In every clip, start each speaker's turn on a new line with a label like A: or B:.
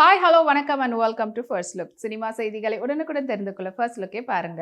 A: Hi hello வணக்கம் and welcome to first look cinema செய்திகளை உடனுக்குடன் தெரிந்து கொள்ள ஃபர்ஸ்ட் லுக்கே பாருங்க.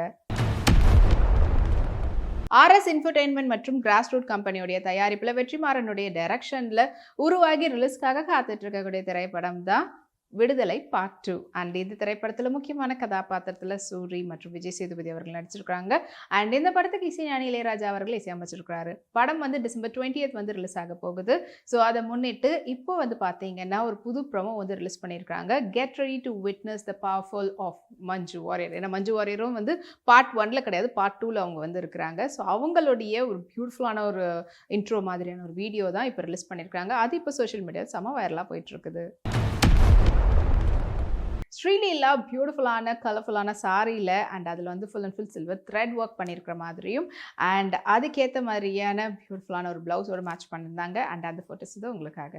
A: ஆர்எஸ் இன்ஃபர்டெயின்மெண்ட் மற்றும் கிராஸ் ரூட் கம்பெனியுடைய தயாரிப்பில் வெற்றிமாறனுடைய டைரக்ஷனில் உருவாகி ரிலீஸ்க்காக காத்துட்டு இருக்கக்கூடிய திரைப்படம் தான் விடுதலை பார்ட் டூ அண்ட் இந்த திரைப்படத்தில் முக்கியமான கதாபாத்திரத்தில் சூரி மற்றும் விஜய் சேதுபதி அவர்கள் நடிச்சிருக்காங்க அண்ட் இந்த படத்துக்கு இசை ஞானி இளையராஜா அவர்கள் இசையமைச்சிருக்கிறாரு படம் வந்து டிசம்பர் டுவெண்ட்டியத் வந்து ரிலீஸ் ஆக போகுது. ஸோ அதை முன்னிட்டு இப்போ வந்து பார்த்தீங்கன்னா ஒரு புது ப்ரமோ வந்து ரிலீஸ் பண்ணியிருக்காங்க get ready to witness the powerful of Manju Warrier ஏன்னா மஞ்சு வாரியரும் வந்து பார்ட் ஒன்ல கிடையாது பார்ட் டூவில் அவங்க வந்து இருக்கிறாங்க. ஸோ அவங்களுடைய ஒரு பியூட்டிஃபுல்லான ஒரு இன்ட்ரோ மாதிரியான ஒரு வீடியோ தான் இப்போ ரிலீஸ் பண்ணியிருக்காங்க அது இப்போ சோஷியல் மீடியாவில் செம வைரலாக போயிட்டு இருக்குது. ஸ்ரீலீலா பியூட்டிஃபுல்லான கலர்ஃபுல்லான சாரியில் அண்ட் அதில் வந்து full and full silver thread work பண்ணியிருக்கிற மாதிரியும் அண்ட் அதுக்கேற்ற மாதிரியான பியூட்டிஃபுல்லான ஒரு ப்ளவுஸோட மேட்ச் பண்ணியிருந்தாங்க அண்ட் அந்த ஃபோட்டோஸ் இது உங்களுக்காக.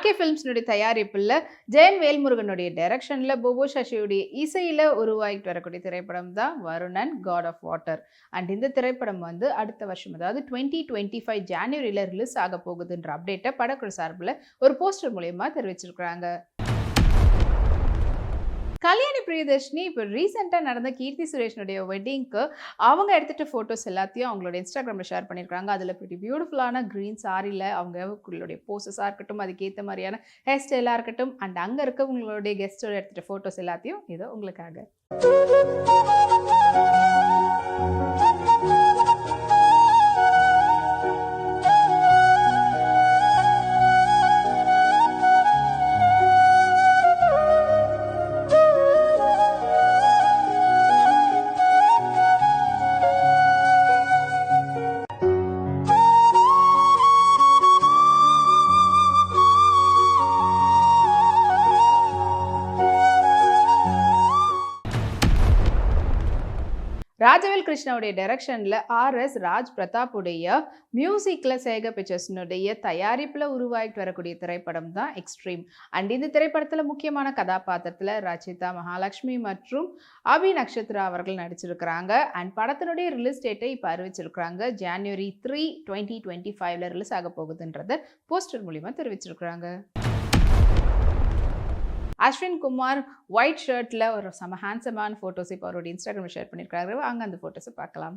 A: ஆர்கே ஃபிலிம்ஸ்னுடைய தயாரிப்பில் ஜெயன் வேல்முருகனுடைய டைரக்ஷனில் போபோ சசியுடைய இசையில் உருவாகிட்டு வரக்கூடிய திரைப்படம் தான் Varunan god of water and இந்த திரைப்படம் வந்து அடுத்த வருஷம் அதாவது டுவெண்ட்டி டுவெண்ட்டி ஃபைவ் ஜான்வரியில் ரிலீஸ் ஆக போகுதுன்ற அப்டேட்டை படக்குழு சார்பில் ஒரு போஸ்டர் மூலயமா தெரிவிச்சிருக்கிறாங்க. கல்யாணி பிரியதர்ஷினி இப்போ ரீசெண்டாக நடந்த கீர்த்தி சுரேஷனுடைய வெட்டிங்க்கு அவங்க எடுத்துகிட்ட ஃபோட்டோஸ் எல்லாத்தையும் அவங்களோட இன்ஸ்டாகிராமில் ஷேர் பண்ணியிருக்காங்க அதில் இப்படி பியூட்டிஃபுல்லான க்ரீன் சாரியில் அவங்களுடைய போஸ்டஸாக இருக்கட்டும் அதுக்கேற்ற மாதிரியான ஹேர் ஸ்டைலாக இருக்கட்டும் அண்ட் அங்கே இருக்கவங்களுடைய கெஸ்ட்டோட எடுத்துகிட்ட ஃபோட்டோஸ் எல்லாத்தையும் இதோ உங்களுக்காக. ராஜவேல் கிருஷ்ணாவுடைய டைரக்ஷனில் ஆர்எஸ் ராஜ் பிரதாப்புடைய மியூசிக்கில் சேக பிக்சர்ஸினுடைய தயாரிப்பில் உருவாகிட்டு வரக்கூடிய திரைப்படம் தான் எக்ஸ்ட்ரீம் அண்ட் இந்த திரைப்படத்தில் முக்கியமான கதாபாத்திரத்தில் ரச்சிதா மகாலட்சுமி மற்றும் அபி நக்ஷத்ரா அவர்கள் நடிச்சிருக்கிறாங்க. அண்ட் படத்தினுடைய ரிலீஸ் டேட்டை இப்போ அறிவிச்சிருக்கிறாங்க. ஜான்வரி த்ரீ டுவெண்ட்டி டுவெண்ட்டி ஃபைவ்ல ரிலீஸ் ஆக போகுதுன்றதை போஸ்டர் மூலிமா தெரிவிச்சிருக்கிறாங்க. அஸ்வின் குமார் ஒயிட் ஷர்ட்டில் ஒரு செம ஹேண்ட்ஸமான ஃபோட்டோஸ் இப்போ அவருடைய இன்ஸ்டாகிராமில் ஷேர் பண்ணியிருக்காரு அங்கே அந்த ஃபோட்டோஸை பார்க்கலாம்.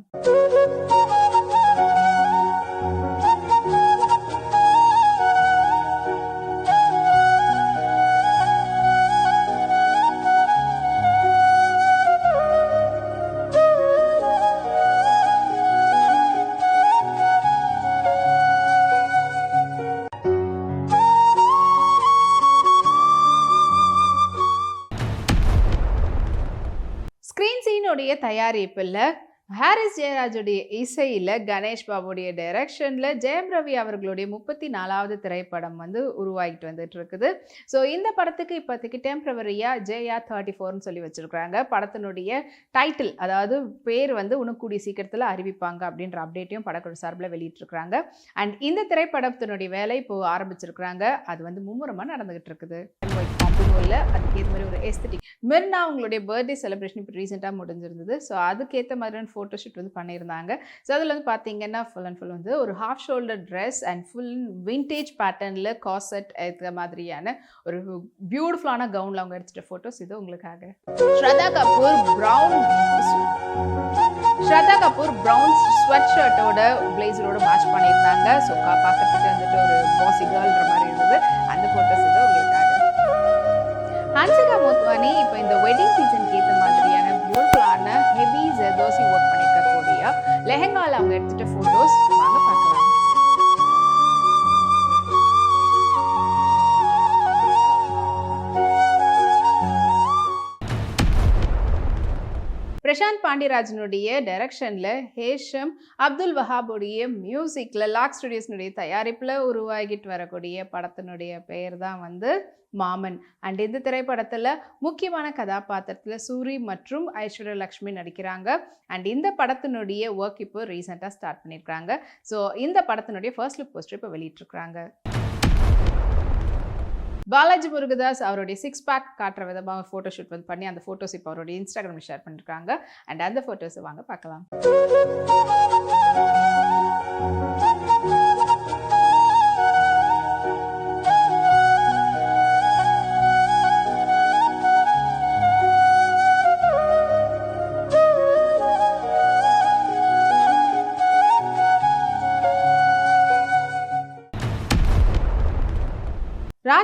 A: ஸ்க்ரீன் சீனுடைய தயாரிப்பில் ஹாரிஸ் ஜெயராஜுடைய இசையில் கணேஷ் பாபுடைய டைரக்ஷனில் ஜெயம் ரவி அவர்களுடைய முப்பத்தி நாலாவது திரைப்படம் வந்து உருவாகிட்டு வந்துட்டு இருக்குது ஸோ இந்த படத்துக்கு இப்போதைக்கு டெம்பரவரியாக ஜெயா தேர்ட்டி ஃபோர்னு சொல்லி வச்சுருக்குறாங்க. படத்தினுடைய டைட்டில் அதாவது பேர் வந்து இன்னும் கூடிய சீக்கிரத்தில் அறிவிப்பாங்க அப்படின்ற அப்டேட்டையும் படக்குழு சார்பில் வெளியிட்டிருக்கிறாங்க. அண்ட் இந்த திரைப்படத்தினுடைய வேலை இப்போது ஆரம்பிச்சிருக்கிறாங்க. அது வந்து மும்முரமாக நடந்துகிட்டு இருக்குது காம்பினோவில் அதுக்கேற்ற மாதிரி ஒரு எஸ்தட்டிக் மெர்னா அவங்களுடைய பர்த்டே செலிப்ரேஷன் இப்போ ரீசெண்டாக முடிஞ்சிருந்தது. ஸோ அதுக்கேற்ற மாதிரியான ஃபோட்டோ ஷூட் வந்து பண்ணியிருந்தாங்க. ஸோ அதில் வந்து பார்த்தீங்கன்னா ஃபுல் அண்ட் ஃபுல் வந்து ஒரு half shoulder dress and full vintage பேட்டர்னில் காசட் ஏற்ற மாதிரியான ஒரு பியூட்டிஃபுல்லான கவுனில் அவங்க எடுத்துகிட்ட ஃபோட்டோஸ் இது உங்களுக்காக. Shraddha Kapoor brown Shraddha Kapoor brown sweat ஷர்ட்டோட பிளேசரோட மேட்ச் பண்ணியிருந்தாங்க. ஸோ பார்க்கறதுக்கு வந்துட்டு ஒரு பாசி கேர்ள்ன்ற மாதிரி இருந்தது. அந்த ஃபோட்டோஸ் இது உங்களுக்கு ஹன்சிகா மோத்வானி இப்போ இந்த வெட்டிங் சீசனுக்கு ஏற்ற மாதிரியான பியூட்டிஃபுல்லான ஹெவி ஜெர்தோசி ஒர்க் பண்ணியிருக்கக்கூடிய லெஹங்காவில் அவங்க எடுத்துகிட்ட ஃபோட்டோஸ் பிரசாந்த் பாண்டியராஜனுடைய டைரக்ஷனில் ஹேஷம் அப்துல் வஹாபுடைய மியூசிக்கில் லாக் ஸ்டுடியோஸ்னுடைய தயாரிப்பில் உருவாகிட்டு வரக்கூடிய படத்தினுடைய பெயர் தான் வந்து மாமன். அண்ட் இந்த திரைப்படத்தில் முக்கியமான கதாபாத்திரத்தில் சூரி மற்றும் ஐஸ்வர்யா லக்ஷ்மி நடிக்கிறாங்க. அண்ட் இந்த படத்தினுடைய ஒர்க் இப்போ ரீசெண்டாக ஸ்டார்ட் பண்ணியிருக்காங்க ஸோ இந்த படத்தினுடைய ஃபர்ஸ்ட் லுக் போஸ்டர் இப்போ வெளியிட்டிருக்கிறாங்க. பாலாஜி முருகதாஸ் அவருடைய சிக்ஸ் பேக் காட்டுற விதமாக ஃபோட்டோ ஷூட் வந்து பண்ணி அந்த ஃபோட்டோஸ் இப்போ அவருடைய இன்ஸ்டாகிராமில் ஷேர் பண்ணியிருக்காங்க அண்ட் அந்த ஃபோட்டோஸை வாங்க பார்க்கலாம்.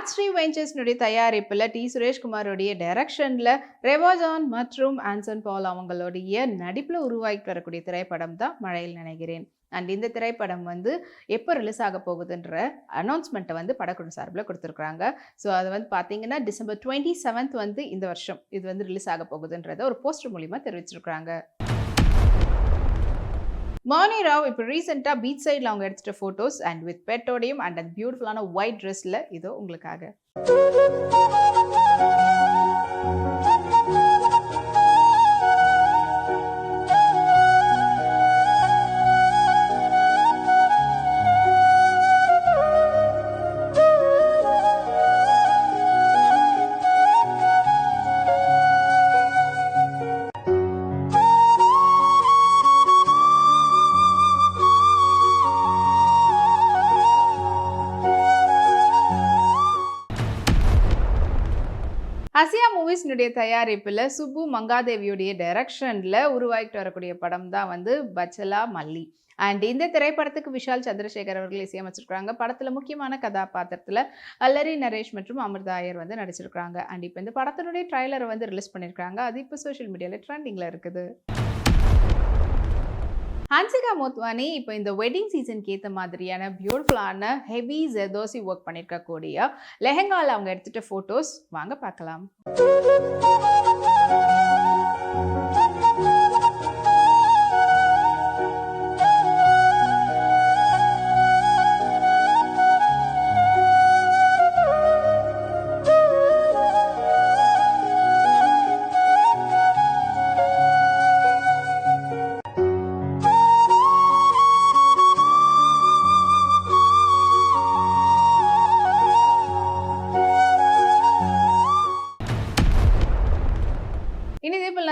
A: ராஜ்ஸ்ரீ வெஞ்சர்ஸ்னுடைய தயாரிப்பில் டி சுரேஷ்குமாரோடைய டைரக்ஷனில் ரெவாஜான் மற்றும் ஆன்சன் பால் அவங்களுடைய நடிப்பில் உருவாக்கி வரக்கூடிய திரைப்படம் தான் மழையில் நினைக்கிறேன் அண்ட் இந்த திரைப்படம் வந்து எப்போ ரிலீஸ் ஆக போகுதுன்ற அனௌன்ஸ்மெண்ட்டை வந்து படக்குழு சார்பில் கொடுத்துருக்குறாங்க. ஸோ அது வந்து பார்த்தீங்கன்னா டிசம்பர் டுவெண்ட்டி செவன்த் வந்து இந்த வருஷம் இது வந்து ரிலீஸ் ஆக போகுதுன்றதை ஒரு போஸ்டர் மூலிமா தெரிவிச்சிருக்கிறாங்க. மானி ராவ் இப்போ ரீசெண்டாக பீச் சைடில் அவங்க எடுத்துகிட்ட ஃபோட்டோஸ் அண்ட் வித் பெட்டோடையும் அண்ட் அந்த பியூட்டிஃபுல்லான ஒயிட் ட்ரெஸ்ஸில் இதோ உங்களுக்காக. மூவிஸ்னுடைய தயாரிப்பில் சுப்பு மங்காதேவியுடைய டைரக்ஷனில் உருவாகிட்டு வரக்கூடிய படம் தான் வந்து பச்சலா மல்லி. அண்ட் இந்த திரைப்படத்துக்கு விஷால் சந்திரசேகர் அவர்கள் இசையமைச்சிருக்காங்க படத்தில் முக்கியமான கதாபாத்திரத்தில் அல்லரி நரேஷ் மற்றும் அமிர்தா ஐயர் வந்து நடிச்சிருக்கிறாங்க. அண்ட் இப்போ இந்த படத்தினுடைய ட்ரைலரை வந்து ரிலீஸ் பண்ணியிருக்காங்க அது இப்போ சோஷியல் மீடியாவில் ட்ரெண்டிங்கில் இருக்குது. ஹன்சிகா மோத்வானி இப்போ இந்த வெட்டிங் சீசனுக்கு ஏற்ற மாதிரியான பியூட்டிஃபுல்லான ஹெவி ஜெதோசி ஒர்க் பண்ணியிருக்கக்கூடிய லெஹங்காவில் அவங்க எடுத்துகிட்ட ஃபோட்டோஸ் வாங்க பார்க்கலாம்.